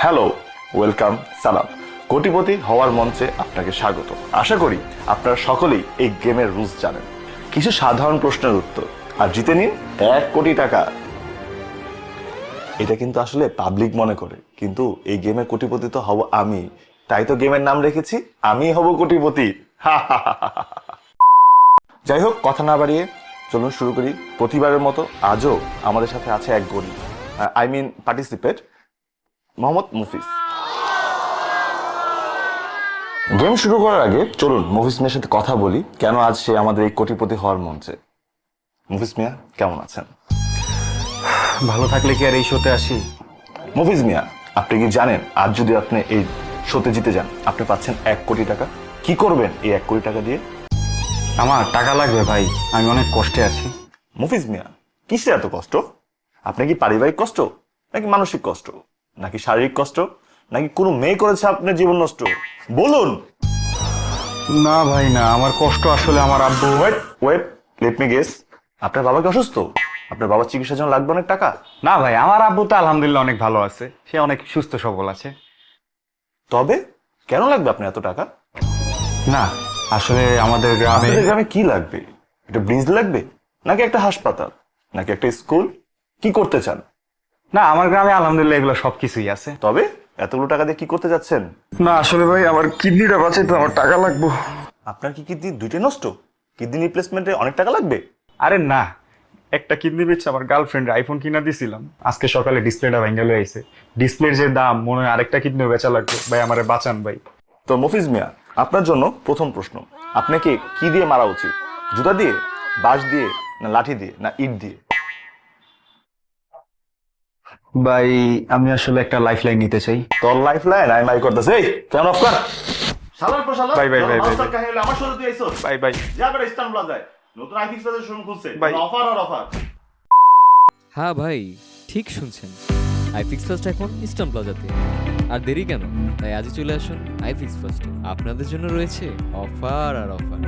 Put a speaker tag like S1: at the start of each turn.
S1: Hello, welcome, সালাম। কোটিপতি হওয়ার মঞ্চে আপনাকে স্বাগত। আশা করি আপনারা সকলেই এই গেমের রুলস জানেন। কিছু সাধারণ প্রশ্নের উত্তর। আর জিতে নিন এক কোটি টাকা। এটা কিন্তু আসলে পাবলিক মনে করে। কিন্তু এই গেমে কোটিপতি তো হব আমি। তাই তো গেমের নাম রেখেছি, আমি হব কোটিপতি। যাই হোক, কথা না বাড়িয়ে চলুন শুরু করি। প্রতিবারের মতো আজও আমাদের সাথে আছে এক গরিব। I mean participate Mohammad Mufis game শুরু করার আগে চলুন মুফিস মিয়ার সাথে কথা বলি কেন আজ সে আমাদের এই কোটিপতি হওয়ার মঞ্চে। মুফিস মিয়া কেমন আছেন?
S2: ভালো থাকলে কি আর এই শোতে আসি?
S1: মুফিজ মিয়া আপনি কি জানেন আজ যদি আপনি এই শোতে জিতে যান আপনি পাচ্ছেন এক কোটি টাকা। কি করবেন এই এক কোটি টাকা দিয়ে?
S2: আমার টাকা লাগবে ভাই আমি অনেক কষ্টে আছি।
S1: মুফিজ মিয়া কিসের এত কষ্ট? আপনি কি পারিবারিক কষ্ট নাকি মানসিক কষ্ট? নাকি শারীরিক কষ্ট? নাকি কোনো মেয়ে করেছে আপনার জীবন নষ্ট? বলুন।
S2: না ভাই না। আমার কষ্ট আসলে আমার আব্বু।
S1: Wait wait let me guess আপনার বাবা কি অসুস্থ? আপনার বাবার চিকিৎসার জন্য লাগবে অনেক টাকা?
S2: না ভাই আমার আব্বু তো আলহামদুলিল্লাহ অনেক ভালো আছে। সে অনেক সুস্থ সবল আছে।
S1: তবে কেন লাগবে আপনার এত টাকা?
S2: না আসলে আমাদের গ্রামে
S1: আপনাদের গ্রামে কি লাগবে? একটা ব্রিজ লাগবে? নাকি একটা হাসপাতাল? নাকি একটা স্কুল? কি করতে চান?
S2: না আমার গ্রামে আলহামদুলিল্লাহ এগুলো সবকিছুই আছে।
S1: তবে এতগুলো টাকা দিয়ে কি করতে যাচ্ছেন?
S2: না আসলে ভাই আমার কিডনিটা বাঁচাই তো আমার টাকা লাগবে।
S1: আপনার কি কিডনি দুইটাই নষ্ট? কিডনি রিপ্লেসমেন্টে অনেক টাকা লাগবে?
S2: আরে না একটা কিডনি বেচে আমার গার্লফ্রেন্ড আইফোন কিনা দিছিলাম। আজকে সকালে ডিসপ্লেটা ভেঙে লয়ে আইছে। ডিসপ্লের যে দাম মনে হয় আরেকটা কিডনি বেচা লাগবে। ভাই আমারে বাঁচান ভাই।
S1: তো মফিজ মিয়া আপনার জন্য প্রথম প্রশ্ন। আপনাকে কি দিয়ে মারা উচিত? জুতা দিয়ে বাঁশ দিয়ে না লাঠি দিয়ে না ইট দিয়ে?
S2: ভাই আমি আসলে একটা লাইফ লাইন নিতে চাই।
S1: তোর লাইফ লাইন আমি মাই করতেছি। এই কেমন অফ কর। শালার পর শালার
S2: ভাই, ভাই, ভাই, ভাই,
S1: কাহিনী হলো আমার সাথে তুই আইছো
S2: বাই বাই।
S1: যা প্লাজায় নতুন আইফিক্স প্লাজার শোরুম খুলছে। অফার আর অফার
S3: হ্যাঁ ভাই ঠিক শুনছেন। আইফিক্স ফার্স্ট এখন ইস্টার্ন প্লাজাতে আর দেরি কেন? তাই আজই চলে আসুন আইফিক্স ফার্স্টে আপনাদের জন্য রয়েছে অফার আর অফার